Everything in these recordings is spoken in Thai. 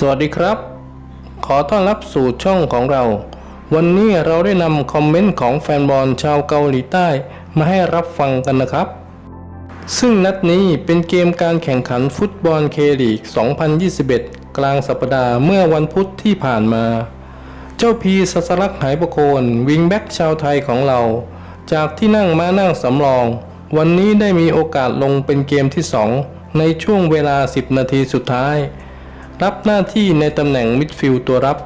สวัสดีครับ ขอต้อนรับสู่ช่องของเรา วันนี้เราได้นำคอมเมนต์ของแฟนบอลชาวเกาหลีใต้ มาให้รับฟังกันนะครับ ซึ่งนัดนี้เป็นเกมการแข่งขันฟุตบอลเคลีก 2021 กลางสัปดาห์เมื่อวันพุธที่ผ่านมา เจ้าพีสัสลักหายประโคนวิงแบ็กชาวไทยของเรา จากที่นั่งมานั่งสำรอง วันนี้ได้มีโอกาสลงเป็นเกมที่ 2 ในช่วงเวลา 10 นาทีสุดท้าย รับหน้าที่ในตำแหน่งมิดฟิลด์ตัวรับ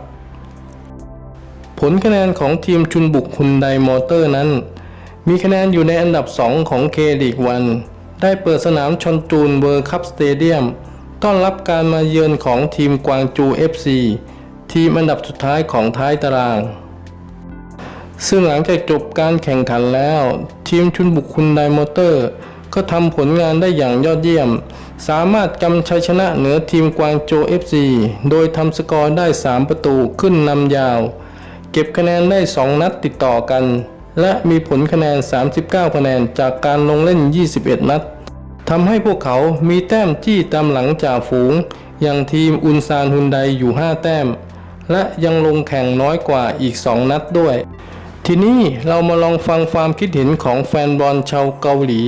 ผลคะแนนของทีมชุนบุกฮุนไดมอเตอร์นั้น มีคะแนนอยู่ในอันดับ 2 ของเคลีกวัน ได้เปิดสนามชอนจูนเวอร์คัพสเตเดียมต้อนรับการมาเยือนของทีมกวางจู FC ทีมอันดับสุดท้ายของท้ายตาราง ซึ่งหลังจากจบการแข่งขันแล้ว ทีมชุนบุกคุณไดมอเตอร์ ก็ทำผลงานได้อย่างยอดเยี่ยม สามารถกำชัยชนะเหนือทีมกวางโจ FC โดยทำสกอร์ได้ 3 ประตูขึ้นนำยาว เก็บคะแนนได้ 2 นัดติดต่อกัน และมีผลคะแนน 39 คะแนนจากการลงเล่น 21 นัดทำให้พวกเขามีแต้มจี้ตามหลังจากฝูง อย่างทีมอุนซานฮุนไดอยู่ 5 แต้ม และยังลงแข่งน้อยกว่าอีก 2 นัดด้วย ทีนี้เรามาลองฟังความคิดเห็นของแฟนบอลชาวเกาหลี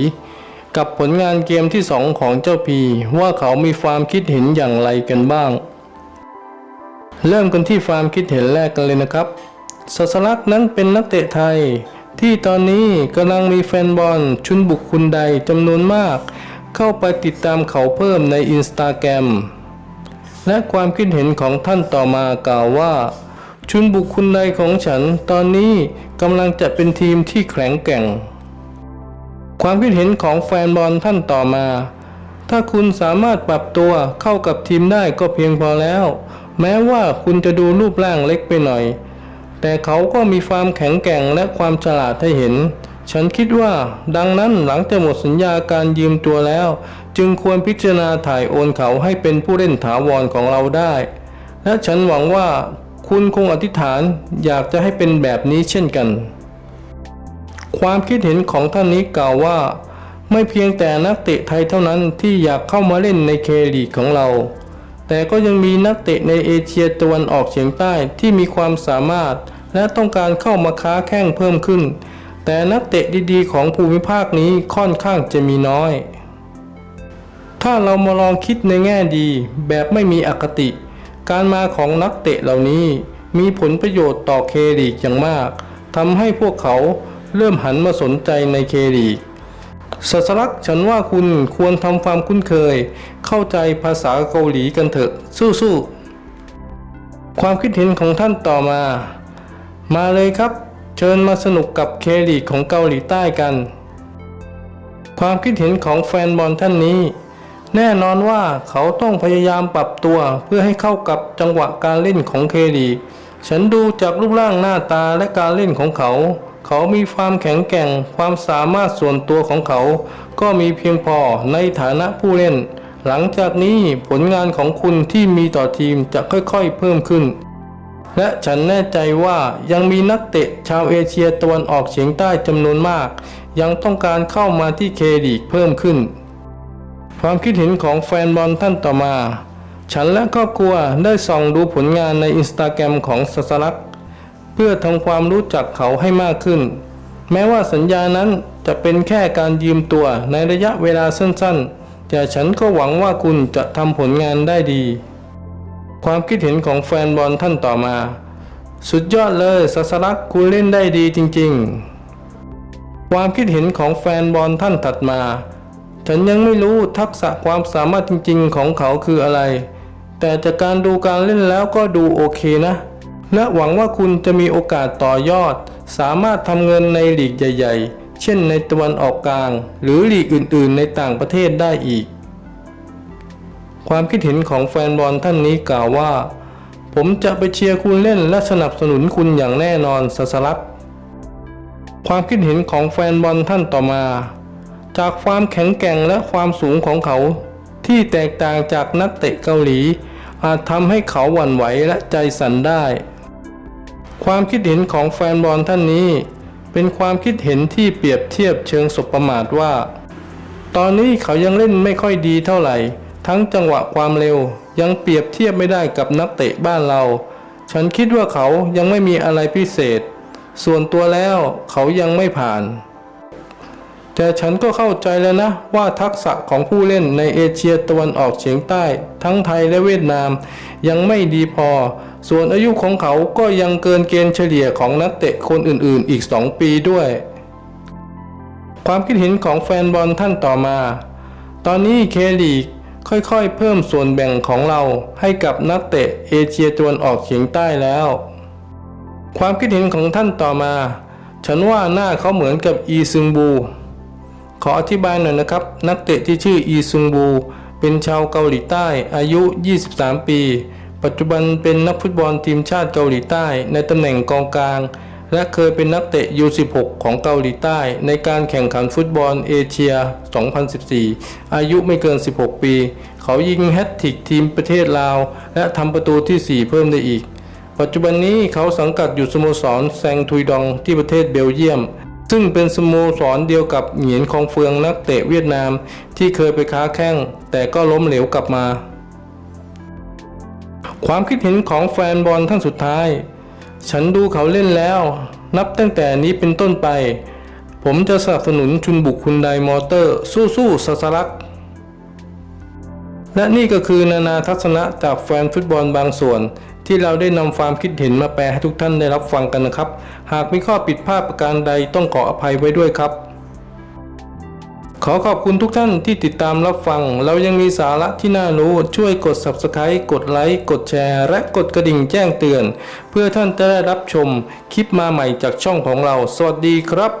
กับผลงานเกมที่ 2 ของเจ้าพีว่าเขามีความคิดเห็นอย่างไรกันบ้าง เริ่มกันที่ความคิดเห็นแรกกันเลยนะครับสัสลักนั้นเป็นนักเตะไทย ที่ตอนนี้กำลังมีแฟนบอลชุนบุกคุณใดจำนวนมาก เข้าไปติดตามเขาเพิ่มในอินสตาแกรมและความคิดเห็นของท่านต่อมากล่าวว่า ชุนบุคคลใดของฉันตอนนี้กำลังจะเป็นทีมที่แข็งแกร่ง ความคิดเห็นของแฟนบอลท่านต่อมา ถ้าคุณสามารถปรับตัวเข้ากับทีมได้ก็เพียงพอแล้ว แม้ว่าคุณจะดูรูปร่างเล็กไปหน่อย แต่เขาก็มีความแข็งแกร่งและความฉลาดให้เห็น ฉันคิดว่าดังนั้นหลังจากหมดสัญญาการยืมตัวแล้ว จึงควรพิจารณาถ่ายโอนเขาให้เป็นผู้เล่นถาวรของเราได้ และฉันหวังว่าคุณคงอธิษฐานอยากจะให้เป็นแบบนี้เช่นกัน ความคิดเห็นของท่านนี้กล่าวว่า ไม่เพียงแต่นักเตะไทยเท่านั้นที่อยากเข้ามาเล่นในเคลีกของเรา แต่ก็ยังมีนักเตะในเอเชียตะวันออกเฉียงใต้ที่มีความสามารถ และต้องการเข้ามาค้าแข่งเพิ่มขึ้น แต่นักเตะดีๆ ของภูมิภาคนี้ค่อนข้างจะมีน้อย ถ้าเรามาลองคิดในแง่ดี แบบไม่มีอคติ การมาของนักเตะเหล่านี้มีผลประโยชน์ต่อเคลีกอย่างมากทำให้พวกเขา เริ่มหันมาสนใจในเคลีกสัสลักษ์ฉันว่าคุณควรทำความคุ้นเคย เข้าใจภาษาเกาหลีกันเถอะ สู้ๆ ความคิดเห็นของท่านต่อมา มาเลยครับ เชิญมาสนุกกับเคลีกของเกาหลีใต้กัน ความคิดเห็นของแฟนบอลท่านนี้ แน่นอนว่าเขาต้องพยายามปรับตัวเพื่อให้เข้ากับจังหวะการเล่นของเคลีกฉันดูจากรูปร่างหน้าตาและการเล่นของเขา เขามีความแข็งแกร่ง ความสามารถส่วนตัวของเขา ก็มีเพียงพอในฐานะผู้เล่น หลังจากนี้ผลงานของคุณที่มีต่อทีมจะค่อยๆเพิ่มขึ้น และฉันแน่ใจว่ายังมีนักเตะชาวเอเชียตะวันออกเฉียงใต้จำนวนมาก ยังต้องการเข้ามาที่เคลีกเพิ่มขึ้น ความคิดเห็นของแฟนบอลท่านต่อมา ฉันและครอบครัวได้ส่องดูผลงานในอินสตาแกรมของสัสลักษ เพื่อทำความรู้จักเขาให้มากขึ้น แม้ว่าสัญญานั้นจะเป็นแค่การยืมตัวในระยะเวลาสั้นๆ แต่ฉันก็หวังว่าคุณจะทำผลงานได้ดี ความคิดเห็นของแฟนบอลท่านต่อมา สุดยอดเลยสัสลักคุณเล่นได้ดีจริงๆ ความคิดเห็นของแฟนบอลท่านถัดมา ฉันยังไม่รู้ทักษะความสามารถจริงๆของเขาคืออะไร แต่จากการดูการเล่นแล้วก็ดูโอเคนะ และหวังว่าคุณจะมีโอกาสต่อยอด สามารถทำเงินในหลีกใหญ่ ๆ เช่นในตะวันออกกลาง หรือหลีกอื่นๆ ในต่างประเทศได้อีก ความคิดเห็นของแฟนบอลท่านนี้กล่าวว่า ผมจะไปเชียร์คุณเล่นและสนับสนุนคุณอย่างแน่นอนสัสลักษ์ความคิดเห็นของแฟนบอลท่านต่อมา จากความแข็งแกร่งและความสูงของเขา ที่แตกต่างจากนักเตะเกาหลี อาจทำให้เขาหวั่นไหวและใจสั่นได้ ความคิดเห็นของแฟนบอลท่านนี้ เป็นความคิดเห็นที่เปรียบเทียบเชิงสบประมาทว่า ตอนนี้เขายังเล่นไม่ค่อยดีเท่าไหร่ ทั้งจังหวะความเร็วยังเปรียบเทียบไม่ได้กับนักเตะบ้านเรา ฉันคิดว่าเขายังไม่มีอะไรพิเศษ ส่วนตัวแล้วเขายังไม่ผ่าน แต่ฉันก็เข้าใจแล้วนะว่าทักษะของผู้เล่นในเอเชียตะวันออกเฉียงใต้ ทั้งไทยและเวียดนาม ยังไม่ดีพอ ส่วนอายุของเขาก็ยังเกินเกณฑ์เฉลี่ยของนักเตะคนอื่นๆ อีก 2 ปีด้วย ความคิดเห็นของแฟนบอลท่านต่อมา ตอนนี้เคลีกค่อยๆ เพิ่มส่วนแบ่งของเราให้กับนักเตะเอเชียตะวันออกเฉียงใต้แล้ว ความคิดเห็นของท่านต่อมา ฉันว่าหน้าเขาเหมือนกับอีซึงบู ขออธิบายหน่อยนะครับ นักเตะที่ชื่ออีซุงบู เป็นชาวเกาหลีใต้อายุ 23 ปี ปัจจุบันเป็นนักฟุตบอลทีมชาติเกาหลีใต้ในตำแหน่งกองกลาง และเคยเป็นนักเตะ U16 ของเกาหลีใต้ ในการแข่งขันฟุตบอลเอเชีย 2014 อายุไม่เกิน 16 ปี เขายิงแฮตทริกทีมประเทศลาว และทำประตูทีสี่ 4 เพิ่มได้อีกปัจจุบันนี้เขาสังกัดอยู่สโมสรแซงทุยดองที่ประเทศเบลเยียม ซึ่งเป็นสโมสรเดียวกับเหงียนคองเฟืองนักเตะเวียดนามที่เคยไปค้าแข้ง แต่ก็ล้มเหลวกลับมา ความคิดเห็นของแฟนบอลท่านสุดท้าย ฉันดูเขาเล่นแล้ว นับตั้งแต่นี้เป็นต้นไป ผมจะสนับสนุนชุนบุกคุณไดมอเตอร์ สู้ๆสัสลักและนี่ก็คือนานาทัศนะจากแฟนฟุตบอลบางส่วน ที่เราได้นำความคิดเห็นมาแปลให้ทุกท่านได้รับฟังกันนะครับ หากมีข้อผิดพลาดประการใดต้องขออภัยไว้ด้วยครับ ขอขอบคุณทุกท่านที่ติดตามรับฟัง เรายังมีสาระที่น่ารู้ช่วยกด Subscribe กดไลค์กดแชร์ และกดกระดิ่งแจ้งเตือน เพื่อท่านจะได้รับชมคลิปมาใหม่จากช่องของเรา สวัสดีครับ